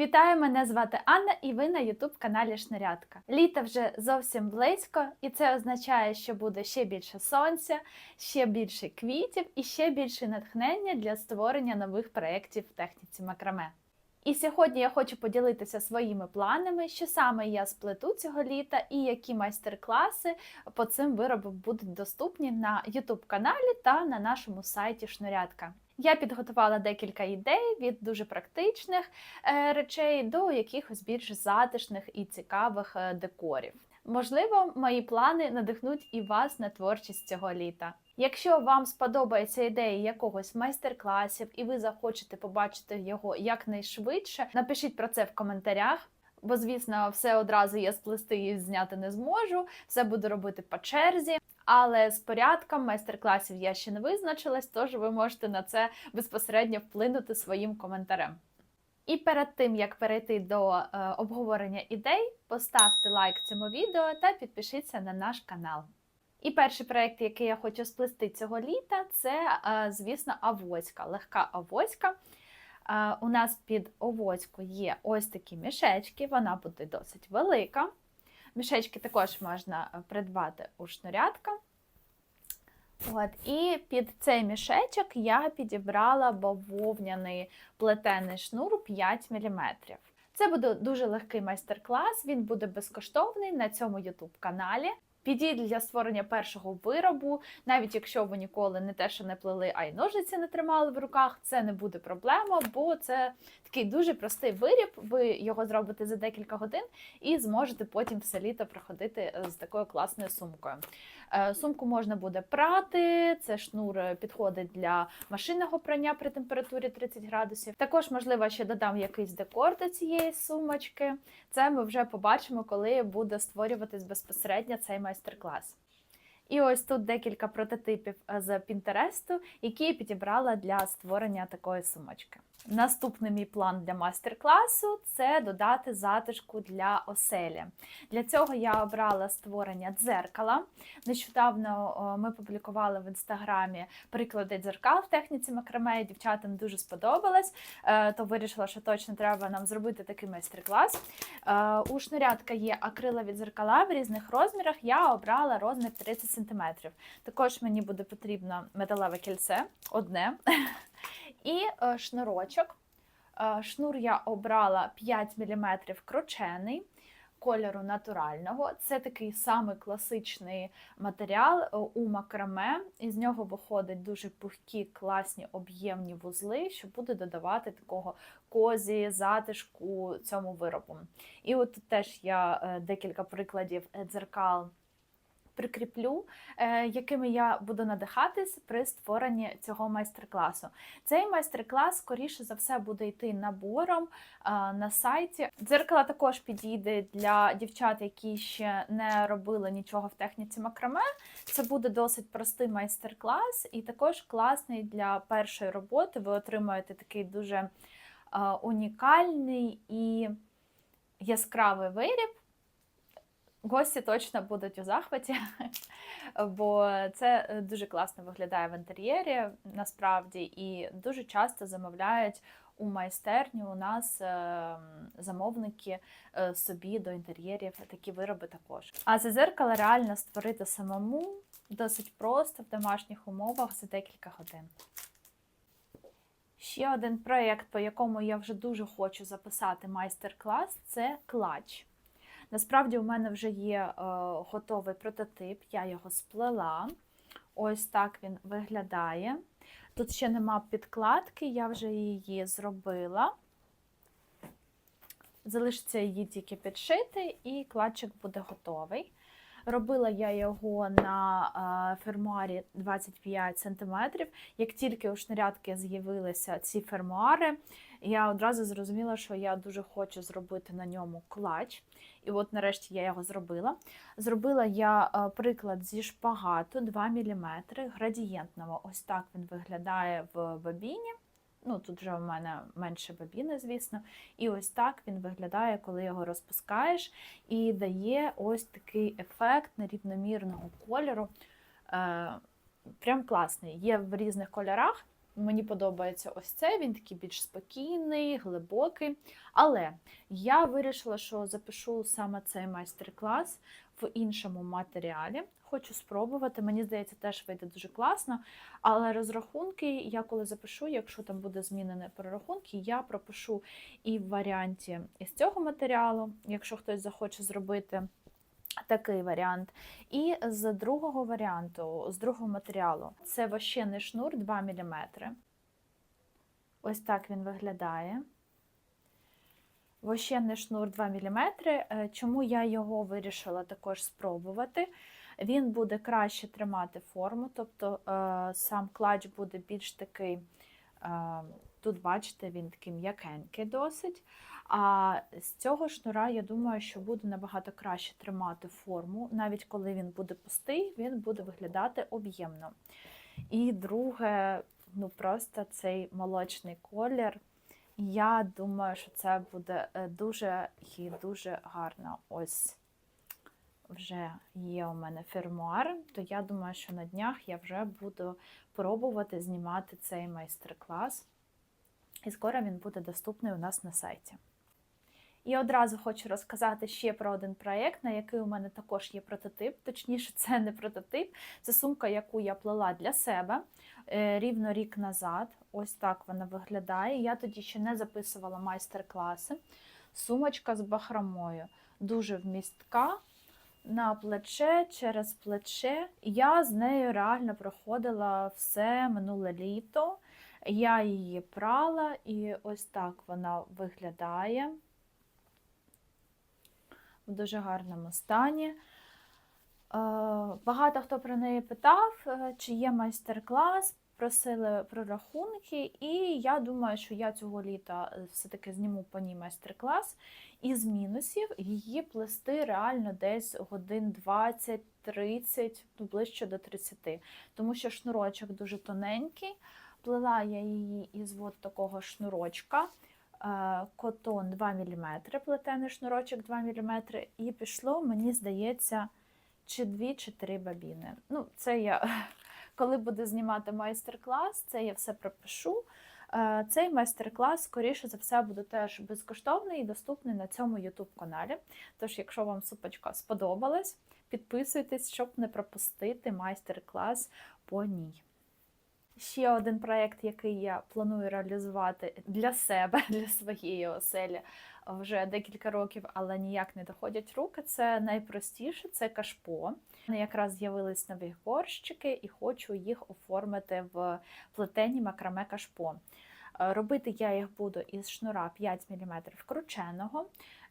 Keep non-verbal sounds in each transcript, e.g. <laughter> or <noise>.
Вітаю, мене звати Анна, і ви на youtube каналі Шнарядка. Літо вже зовсім близько, і це означає, що буде ще більше сонця, ще більше квітів і ще більше натхнення для створення нових проєктів в техніці макраме. І сьогодні я хочу поділитися своїми планами, що саме я сплету цього літа, і які майстер-класи по цим виробам будуть доступні на youtube каналі та на нашому сайті Шнурядка. Я підготувала декілька ідей від дуже практичних е, речей до якихось більш затишних і цікавих е, декорів. Можливо, мої плани надихнуть і вас на творчість цього літа. Якщо вам сподобається ідея якогось майстер-класів і ви захочете побачити його якнайшвидше, напишіть про це в коментарях. Бо, звісно, все одразу я сплести і зняти не зможу, все буду робити по черзі. Але з порядком майстер-класів я ще не визначилась, тож ви можете на це безпосередньо вплинути своїм коментарем. І перед тим як перейти до е, обговорення ідей, поставте лайк цьому відео та підпишіться на наш канал. І перший проєкт, який я хочу сплести цього літа, це, е, звісно, авоська, легка авоська. Е, У нас під овоцьку є ось такі мішечки, вона буде досить велика. Мішечки також можна е, придбати у шнурятка. От, і під цей мішечок я підібрала бавовняний плетений шнур 5 мм. Це буде дуже легкий майстер-клас, він буде безкоштовний на цьому YouTube каналі. Підійде для створення першого виробу, навіть якщо ви ніколи не те, що не плели, а й ножиці не тримали в руках, це не буде проблема, бо це такий дуже простий виріб. Ви його зробите за декілька годин і зможете потім все літо проходити з такою класною сумкою. Е, Сумку можна буде прати, це шнур підходить для машинного прання при температурі 30 градусів. Також, можливо, ще додам якийсь декор до цієї сумочки. Це ми вже побачимо, коли буде створюватись безпосередньо цей майстер-клас. І ось тут декілька прототипів з Пінтересту, які я підібрала для створення такої сумочки. Наступний мій план для майстер-класу це додати затишку для оселі. Для цього я обрала створення дзеркала. Нещодавно ми публікували в інстаграмі приклади дзеркал в техніці макраме, дівчатам дуже сподобалось, е, то вирішила, що точно треба нам зробити такий майстер-клас. Е, У шнурятка є акрилові дзеркала в різних розмірах. Я обрала розмір 30 см. Також мені буде потрібно металеве кільце, одне. <laughs> І е, шнурочок. Е, Шнур я обрала 5 мм кручений кольору натурального. Це такий самий класичний матеріал е, у макраме. Із нього виходять дуже пухкі, класні об'ємні вузли, що буде додавати такого козі, затишку цьому виробу. І от теж я декілька прикладів дзеркал прикріплю, е, якими я буду надихатись при створенні цього майстер-класу. Цей майстер-клас, скоріше за все, буде йти набором е, на сайті. Дзеркало також підійде для дівчат, які ще не робили нічого в техніці макраме. Це буде досить простий майстер-клас, і також класний для першої роботи. Ви отримаєте такий дуже е, унікальний і яскравий виріб. Гості точно будуть у захваті, <laughs> бо це дуже класно виглядає в інтер'єрі насправді, і дуже часто замовляють у майстерні у нас е, замовники е, собі до інтер'єрів такі вироби також. А це зеркало реально створити самому досить просто в домашніх умовах за декілька годин. Ще один проєкт, по якому я вже дуже хочу записати майстер-клас, це клач. Насправді, у мене вже є е, готовий прототип, я його сплела. Ось так він виглядає. Тут ще нема підкладки, я вже її зробила. Залишиться її тільки підшити, і кладчик буде готовий. Робила я його на фермуарі 25 см. Як тільки у шнурятки з'явилися ці фермуари, я одразу зрозуміла, що я дуже хочу зробити на ньому клач. І от нарешті я його зробила. Зробила я приклад зі шпагату 2 мм градієнтного. Ось так він виглядає в бобіні. Ну, тут вже в мене менше бобіни, звісно. І ось так він виглядає, коли його розпускаєш, і дає ось такий ефект нерівномірного кольору. Е, Прям класний. Є в різних кольорах. Мені подобається ось цей, він такий більш спокійний, глибокий. Але я вирішила, що запишу саме цей майстер-клас в іншому матеріалі. Хочу спробувати. Мені здається, теж вийде дуже класно. Але розрахунки, я коли запишу, якщо там буде змінене перерахунки, я пропишу і в варіанті із цього матеріалу, якщо хтось захоче зробити. Такий варіант. І з другого варіанту, з другого матеріалу, це вощений шнур 2 мм. Ось так він виглядає. Вощений шнур 2 мм. Е, Чому я його вирішила також спробувати? Він буде краще тримати форму, тобто е, сам клач буде більш такий, е, тут, бачите, він такий м'якенький досить. А з цього шнура, я думаю, що буде набагато краще тримати форму. Навіть коли він буде пустий, він буде виглядати об'ємно. І друге, ну просто цей молочний колір. Я думаю, що це буде е, дуже і дуже гарно. Ось вже є у мене фермуар, то я думаю, що на днях я вже буду пробувати знімати цей майстер-клас. І скоро він буде доступний у нас на сайті. І одразу хочу розказати ще про один проєкт, на який у мене також є прототип. Точніше, це не прототип, це сумка, яку я плела для себе е, рівно рік назад. Ось так вона виглядає. Я тоді ще не записувала майстер-класи. Сумочка з бахромою, дуже вмістка. На плече, через плече. Я з нею реально проходила все минуле літо. Я її прала, і ось так вона виглядає в дуже гарному стані. Е, Багато хто про неї питав, е, чи є майстер-клас, просили про рахунки, і я думаю, що я цього літа е, все-таки зніму по ній майстер-клас. Із мінусів її плести реально десь годин 20-30, ну ближче до 30, тому що шнурочок дуже тоненький. Плела я її із от такого шнурочка котон 2 мм, плетений шнурочок 2 мм, і пішло, мені здається, чи 2, чи 3 бабіни. Ну, це я, <laughs> коли буду знімати майстер-клас, це я все пропишу. Цей майстер-клас, скоріше за все, буде теж безкоштовний і доступний на цьому YouTube каналі. Тож, якщо вам супочка сподобалась, підписуйтесь, щоб не пропустити майстер-клас по ній. Ще один проєкт, який я планую реалізувати для себе, <laughs> для своєї оселі вже декілька років, але ніяк не доходять руки. Це найпростіше це кашпо. Якраз з'явились нові горщики і хочу їх оформити в плетені макраме кашпо. Робити я їх буду із шнура 5 мм крученого.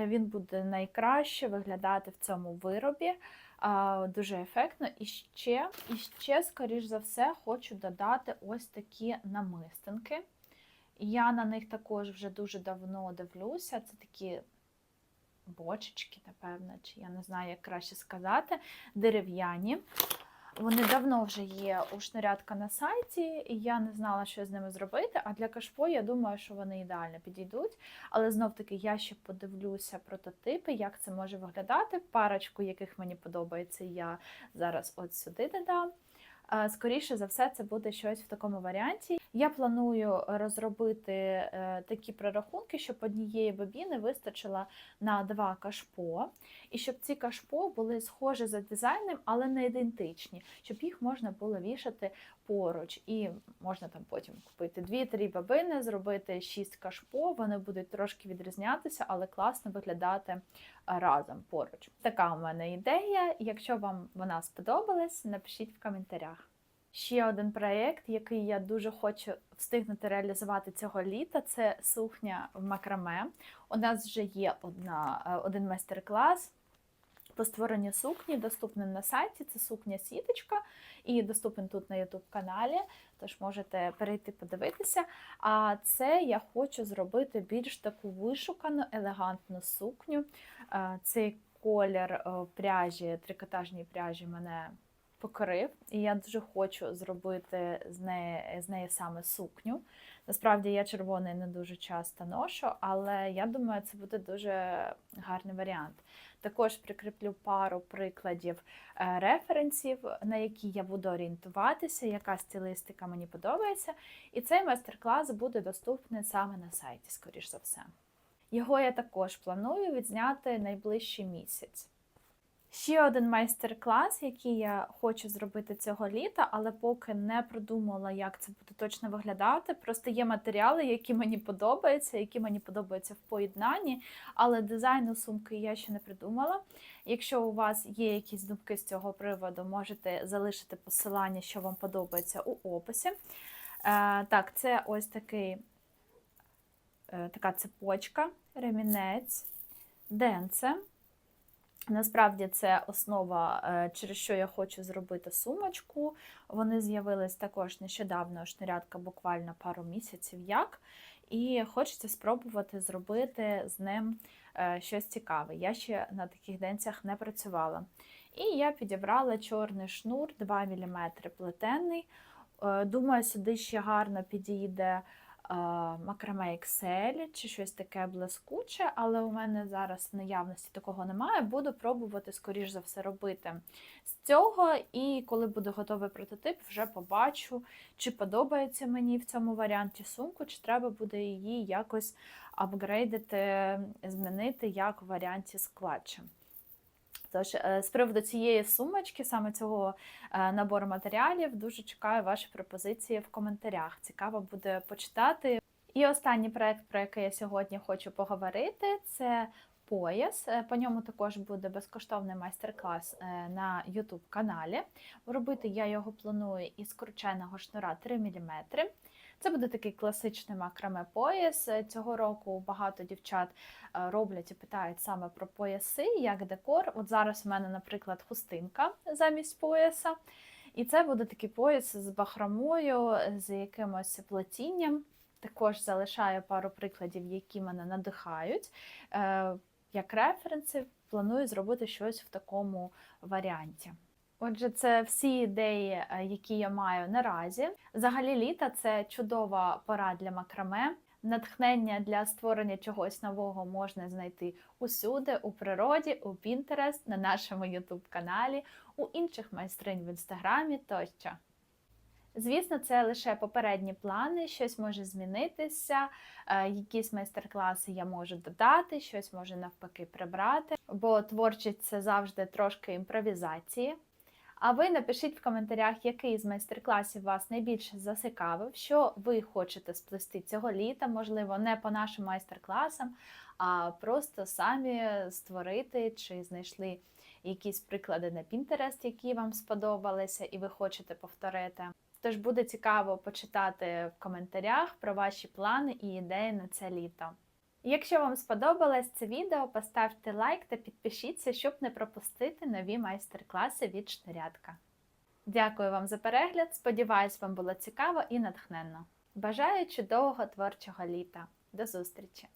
Він буде найкраще виглядати в цьому виробі дуже ефектно. І ще, і ще, скоріш за все, хочу додати ось такі намистинки. Я на них також вже дуже давно дивлюся. Це такі бочечки, напевно, чи я не знаю, як краще сказати, дерев'яні. Вони давно вже є у шнарядка на сайті, і я не знала, що з ними зробити. А для кашпо я думаю, що вони ідеально підійдуть. Але знов-таки я ще подивлюся прототипи, як це може виглядати. Парочку, яких мені подобається, я зараз от сюди додам. Скоріше за все, це буде щось в такому варіанті. Я планую розробити е, такі прорахунки, щоб однієї бобіни вистачило на два кашпо, і щоб ці кашпо були схожі за дизайном, але не ідентичні, щоб їх можна було вішати поруч. І можна там потім купити дві-три бобини, зробити шість кашпо, вони будуть трошки відрізнятися, але класно виглядати разом поруч. Така у мене ідея. Якщо вам вона сподобалась, напишіть в коментарях. Ще один проєкт, який я дуже хочу встигнути реалізувати цього літа, це сукня в макраме. У нас вже є одна, е, один майстер-клас по створенню сукні, доступний на сайті. Це сукня сіточка і доступний тут на YouTube каналі, тож можете перейти подивитися. А це я хочу зробити більш таку вишукану, елегантну сукню. Е, цей колір е, пряжі, трикотажній пряжі мене покрив, і я дуже хочу зробити з неї, з неї саме сукню. Насправді я червоний не дуже часто ношу, але я думаю, це буде дуже гарний варіант. Також прикріплю пару прикладів е, референсів, на які я буду орієнтуватися, яка стилістика мені подобається. І цей майстер-клас буде доступний саме на сайті, скоріш за все. Його я також планую відзняти найближчий місяць. Ще один майстер-клас, який я хочу зробити цього літа, але поки не продумала, як це буде точно виглядати. Просто є матеріали, які мені подобаються, які мені подобаються в поєднанні, але дизайну сумки я ще не придумала. Якщо у вас є якісь думки з цього приводу, можете залишити посилання, що вам подобається у описі. Е, так, це ось такий, е, така цепочка, ремінець, денце. Насправді це основа, е, через що я хочу зробити сумочку. Вони з'явились також нещодавно, шнурятка буквально пару місяців як. І хочеться спробувати зробити з ним е, щось цікаве. Я ще на таких денцях не працювала. І я підібрала чорний шнур 2 мм плетений. Е, Думаю, сюди ще гарно підійде макраме XL чи щось таке блискуче, але у мене зараз в наявності такого немає. Буду пробувати, скоріш за все, робити з цього. І коли буде готовий прототип, вже побачу, чи подобається мені в цьому варіанті сумку, чи треба буде її якось апгрейдити, змінити як в варіанті з. Тож, е, з приводу цієї сумочки, саме цього е, набору матеріалів, дуже чекаю ваші пропозиції в коментарях. Цікаво буде почитати. І останній проект, про який я сьогодні хочу поговорити, це пояс. Е, По ньому також буде безкоштовний майстер-клас на YouTube каналі. Робити я його планую із крученого шнура 3 мм. Це буде такий класичний макраме пояс. Цього року багато дівчат е, роблять і питають саме про пояси, як декор. От зараз в мене, наприклад, хустинка замість пояса. І це буде такий пояс з бахромою, з якимось плетінням. Також залишаю пару прикладів, які мене надихають. Е, як референси, планую зробити щось в такому варіанті. Отже, це всі ідеї, е, які я маю наразі. Взагалі, літа це чудова пора для макраме. Натхнення для створення чогось нового можна знайти усюди, у природі, у Pinterest, на нашому YouTube каналі, у інших майстринь в інстаграмі тощо. Звісно, це лише попередні плани, щось може змінитися, е, якісь майстер-класи я можу додати, щось може навпаки прибрати, бо творчість це завжди трошки імпровізації. А ви напишіть в коментарях, який з майстер-класів вас найбільше зацікавив, що ви хочете сплести цього літа, можливо, не по нашим майстер-класам, а просто самі створити чи знайшли якісь приклади на Pinterest, які вам сподобалися, і ви хочете повторити. Тож буде цікаво почитати в коментарях про ваші плани і ідеї на це літо. Якщо вам сподобалось це відео, поставте лайк та підпишіться, щоб не пропустити нові майстер-класи від шнурядка. Дякую вам за перегляд, сподіваюсь, вам було цікаво і натхненно. Бажаю чудового творчого літа. До зустрічі!